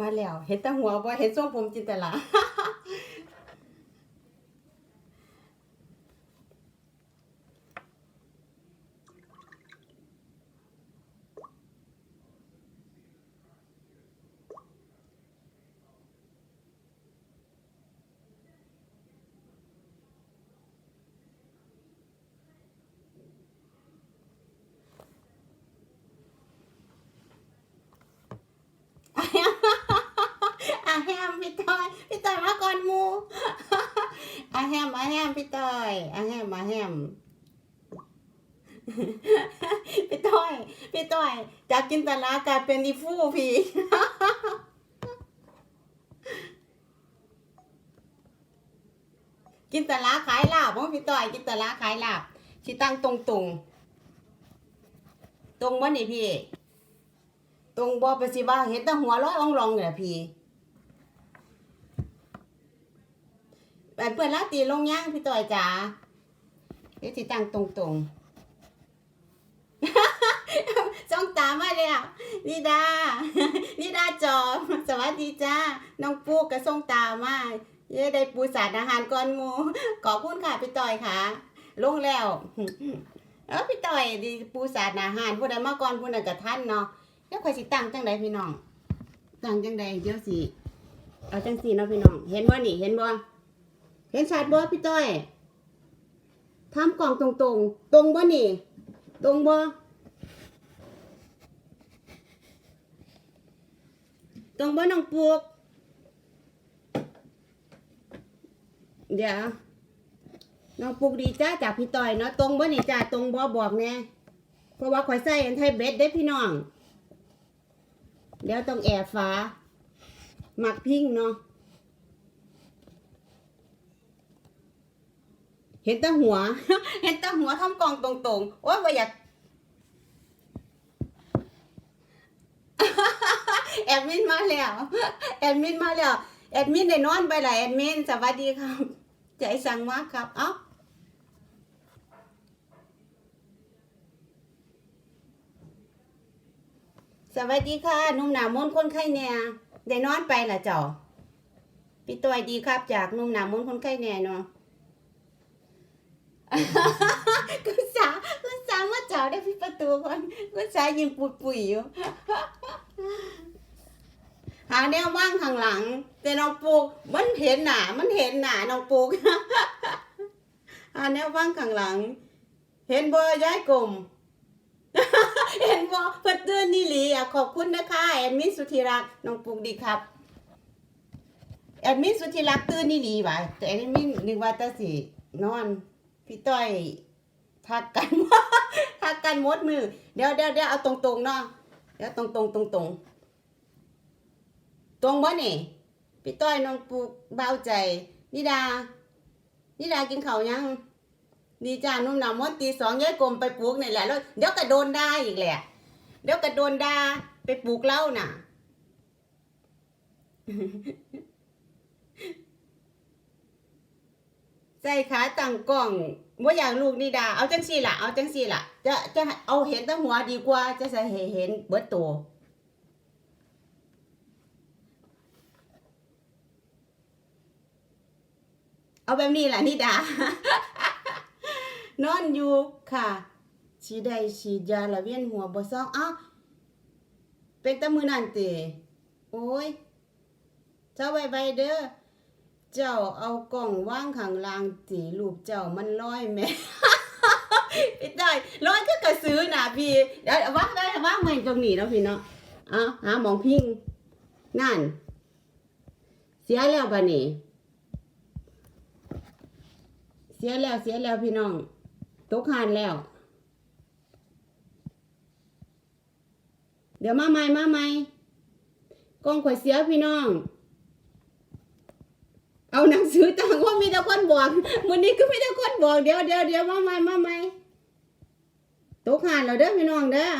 มาแล้วเห็นแตาหัวบ่เห็นทรงผมจินตลาอาแฮมพี่ต้อยพี่ต้อยมาก่อนหมู อาแฮ มาแฮมพี่ต้อยอาแฮมอาแฮมพี่ต้อย พี่ต้อยจากกินตลากลายเป็นอีฟูพี่กินตลาขายลาบบ่พี่ต้อยกินตลาขายลาบสิตั้งตรงตรงตรงบ่นี่พี่ ตรงบ่ไปสิว่าเห็นแต่หัวร้อยอ่องรองเนี่ยพี่ เปิดเปิดลาตีลงย่างพี่ต่อยจ๋าเดี๋ยวสิตั้งตรงตรงๆจ้องตามาเลยอะนิดานิดาจอมสวัสดีจ้า น้องปูกกระส่งตามาเย้ได้ปูสารอาหารก่อนหมูขอบคุณค่ะพี่ต่อยค่ะ ลงแล้วเออพี่ต่อยดีปูสารอาหารผู้ใดมาก่อนผู้นั้นก็ทันเนาะเดี๋ยวข่อยสิตั้งจังใดพี่น้องตั้งจังใดเดี๋ยวสิเอาจังสีเนาะพี่น้อง เห็นบ่นี่เห็นบ่ เห็นชัดบ่พี่ต้อยทำกล่องตรงตรงตรงบ่นี่ ตรงบ่ตรงบ่น้องปวก เดี๋ยวน้องปลูกดีจ้าจากพี่ต้อยเนาะตรงบ่นี่จ้าตรงบ่บอกแน่เพราะว่าข่อยใส่อันไทยเบ็ดเด้พี่น้อง เดี๋ยวต้องแอบฟ้าหมักพิ้งเนาะ เห็นแตาหัว เห็นแตาหัวทำกองตรงๆโอ้ยว่าอยากแอดมินมาแล้ว แอดมินมาแล้ว แอดมินได้นอนไปลายแอดมินสวัสดีครับ ใจสั่งมากครับ เอ้าสวัสดีค่ะนุ่มหนามนคนไข้เนี่ยได้นอนไปละเจ้าพี่ตัวดีครับ จากนุ่มหนามนคนไข้เนี่ยเนาะ กุณสากุณสามาเจ้าได้พี่ประตูคนกุณสายิงปุยปุยอยู่ หาแนวว่างข้างหลัง แต่น้องปูกมันเห็นหนามันเห็นหนาน้องปูกหาแนวว่างข้างหลัง เห็นบ่ย้ายกลมเห็นบ่เพิ่นเตือนนี่หลีอะขอบคุณนะคะแอดมินสุธิรักน้องปุกดีครับแอดมินสุธิรักตื่นนี่หลีว่ะแต่แอดมินนึกว่าต่สินอน พี่ต้อยทักกันทักกันมดมือ เดี๋ยวเดี๋ยวเดี๋ยวเอาตรงๆเนาะเดี๋ยวตรงๆตรงตรงตรงตรงบ่นี่พี่ต้อยน้องปุกเบาใจ นิดา นิดากินเขายังดีจ้านุ่มหนามดตีสองย้ายกลมไปปลูกนี่แหละแล้วเดี๋ยวก็โดนได่าอีกแหละเดี๋ยวก็โดนด่าไปปลูกเล้าน่ะ ใส่ขาตั้งกล้องว่าอยากลูกนี่ดา เอาจังสี่ล่ะ เอาจังสี่ล่ะ จะจะเอาเห็นตั้งหัวดีกว่า จะใส่เห็นเบิดตัวเอาแบบนี้ล่ะนี่ดานอนอยู่ค่ะฉีดได้ฉีดยาละเวียนหัวบ่ซองอ้าเป็นตะมือนั่นติโอ้ยเจ้าไว้ไว้เด้อ เจ้าเอากล่องว่างข้างล่างตีรูปเจ้ามันลอยแม่พี่ได้อยลอยก็กระซื้อนะพี่เดี๋ยวว่างได้ว่างไม่ตรงนี้เนาะพี่เนาะเอาหาหมองพิงนั่น เสียแล้วบัดนี้เสียแล้วเสียแล้วพี่น้องตกหานแล้ว เดี๋ยวมาใหม่มาใหม่กล้องข่อยเสียพี่น้อง เอาหนังสือต่างว่ามีแต่คนบอกวันนี้ก็มีแต่คนบอกเดี๋ยวเดี๋ยวเดี๋ยวมาใหม่มาใหม่ตกหานเราเด้อพี่น้องเด้อ